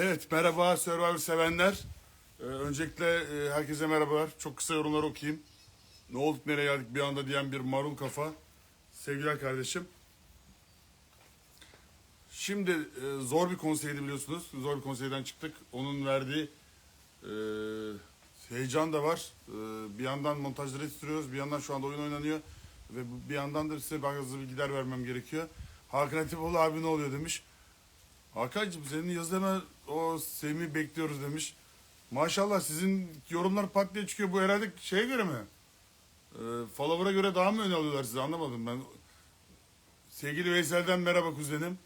Evet merhaba Survivor sevenler. Ee, öncelikle e, herkese merhabalar. Çok kısa yorumlar okuyayım. Ne olduk nereye geldik bir anda diyen bir marul kafa. Sevgiler kardeşim. Şimdi e, zor bir konseydi biliyorsunuz. Zor bir konseyden çıktık. Onun verdiği e, heyecan da var. E, bir yandan montajları yetiştiriyoruz. Bir yandan şu anda oyun oynanıyor. Ve bir yandan da size bazı bilgiler vermem gerekiyor. Hakan Atipoğlu abi ne oluyor demiş. Hakan'cığım senin yazılarına o Semih'i bekliyoruz demiş. Maşallah sizin yorumlar pat diye çıkıyor. Bu herhalde şeye göre mi? Ee, follower'a göre daha mı öne alıyorlar sizi anlamadım ben. Sevgili Veysel'den merhaba kuzenim.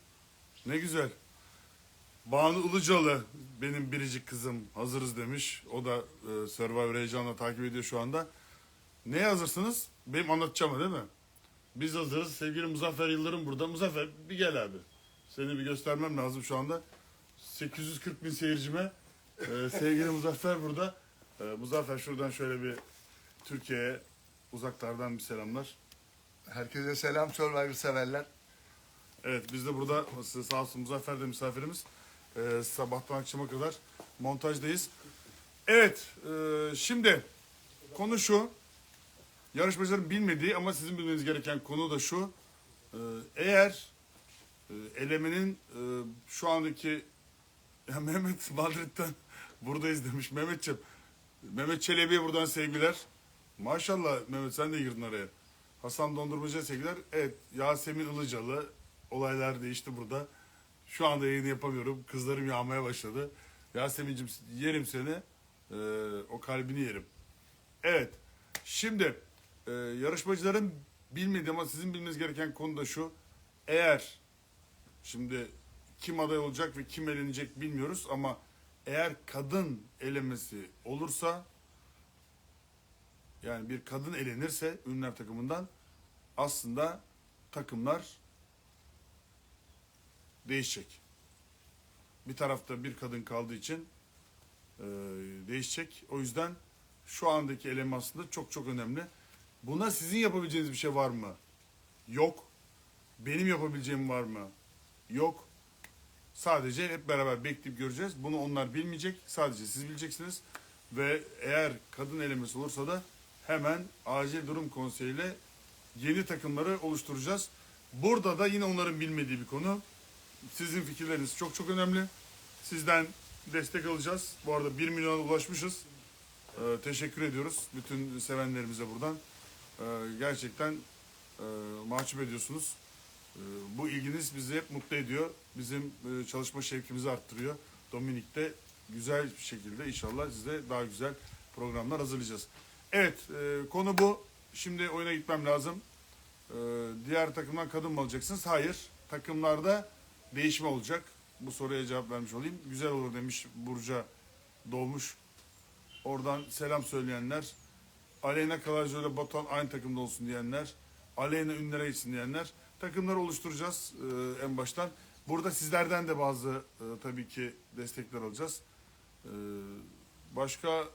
Ne güzel. Banu Ilıcalı benim biricik kızım hazırız demiş. O da e, Survivor heyecanla takip ediyor şu anda. Neye hazırsınız? Benim anlatacağım değil mi? Biz hazırız. Sevgili Muzaffer Yıldırım burada. Muzaffer bir gel abi. Seni bir göstermem lazım şu anda. 840 bin seyircime. e, sevgili Muzaffer burada. E, Muzaffer şuradan şöyle bir Türkiye'ye uzaklardan bir selamlar. Herkese selam Survivor severler. Evet biz de burada sağ olsun Muzaffer de misafirimiz. Ee, sabahtan akşama kadar montajdayız. Evet e, şimdi konu şu. Yarışmacıların bilmediği ama sizin bilmeniz gereken konu da şu. Ee, eğer e, elemenin e, şu andaki ya Mehmet Madrid'den buradayız demiş Mehmetciğim. Mehmet Çelebi'ye buradan sevgiler. Maşallah Mehmet sen de girdin araya. Hasan Dondurmacı'ya sevgiler. Evet Yasemin Ilıcalı olaylar değişti burada. Şu anda yayını yapamıyorum. Kızlarım yağmaya başladı. Yasemin'cim yerim seni. Ee, o kalbini yerim. Evet. Şimdi e, yarışmacıların bilmediği ama sizin bilmeniz gereken konu da şu. Eğer şimdi kim aday olacak ve kim elenecek bilmiyoruz ama eğer kadın elemesi olursa yani bir kadın elenirse ünlüler takımından aslında takımlar değişecek. Bir tarafta bir kadın kaldığı için e, değişecek. O yüzden şu andaki eleme aslında çok çok önemli. Buna sizin yapabileceğiniz bir şey var mı? Yok. Benim yapabileceğim var mı? Yok. Sadece hep beraber bekleyip göreceğiz. Bunu onlar bilmeyecek. Sadece siz bileceksiniz. Ve eğer kadın elemesi olursa da hemen acil durum konseyiyle yeni takımları oluşturacağız. Burada da yine onların bilmediği bir konu. Sizin fikirleriniz çok çok önemli. Sizden destek alacağız. Bu arada 1 milyona ulaşmışız. Ee, teşekkür ediyoruz bütün sevenlerimize buradan. Ee, gerçekten e, mahcup ediyorsunuz. Ee, bu ilginiz bizi hep mutlu ediyor. Bizim e, çalışma şevkimizi arttırıyor. Dominik'te güzel bir şekilde inşallah size daha güzel programlar hazırlayacağız. Evet e, konu bu. Şimdi oyuna gitmem lazım. Ee, diğer takımdan kadın mı alacaksınız? Hayır. Takımlarda değişme olacak. Bu soruya cevap vermiş olayım. Güzel olur demiş Burca Dolmuş. Oradan selam söyleyenler. Aleyna Kalaycı ile Batuhan aynı takımda olsun diyenler. Aleyna ünlere gitsin diyenler. Takımları oluşturacağız e, en baştan. Burada sizlerden de bazı e, tabii ki destekler alacağız. E, başka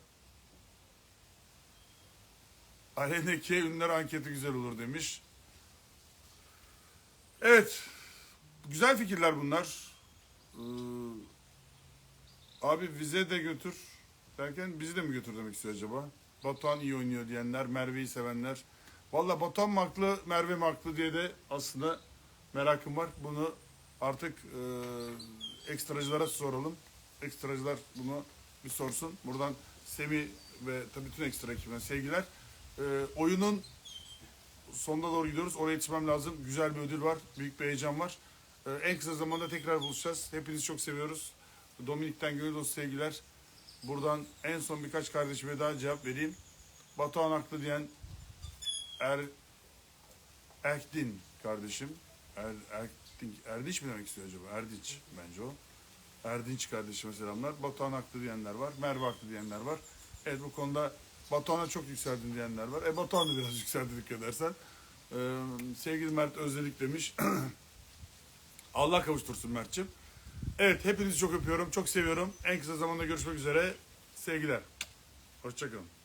Aleyna K ünlüler anketi güzel olur demiş. Evet. Güzel fikirler bunlar. Abi vize de götür derken bizi de mi götür demek istiyor acaba? Batuhan iyi oynuyor diyenler, Merve'yi sevenler. Valla Batuhan mı haklı, Merve mi diye de aslında merakım var. Bunu artık e, ekstracılara soralım. Ekstracılar bunu bir sorsun. Buradan Semih ve tabii bütün ekstra ekibine sevgiler. E, oyunun sonuna doğru gidiyoruz. Oraya yetişmem lazım. Güzel bir ödül var. Büyük bir heyecan var. Ee, en kısa zamanda tekrar buluşacağız. Hepinizi çok seviyoruz. Dominik'ten gönül dostu sevgiler. Buradan en son birkaç kardeşime daha cevap vereyim. Batuhan haklı diyen Er Erkdin kardeşim. Er, Erkdin, Erdinç mi demek istiyor acaba? Erdinç bence o. Erdinç kardeşime selamlar. Batuhan haklı diyenler var. Merve haklı diyenler var. Evet bu konuda Batuhan'a çok yükseldin diyenler var. E Batuhan'ı biraz yükseldi dikkat edersen. Ee, sevgili Mert Özdelik demiş. Allah kavuştursun Mert'ciğim. Evet hepinizi çok öpüyorum. Çok seviyorum. En kısa zamanda görüşmek üzere. Sevgiler. Hoşçakalın.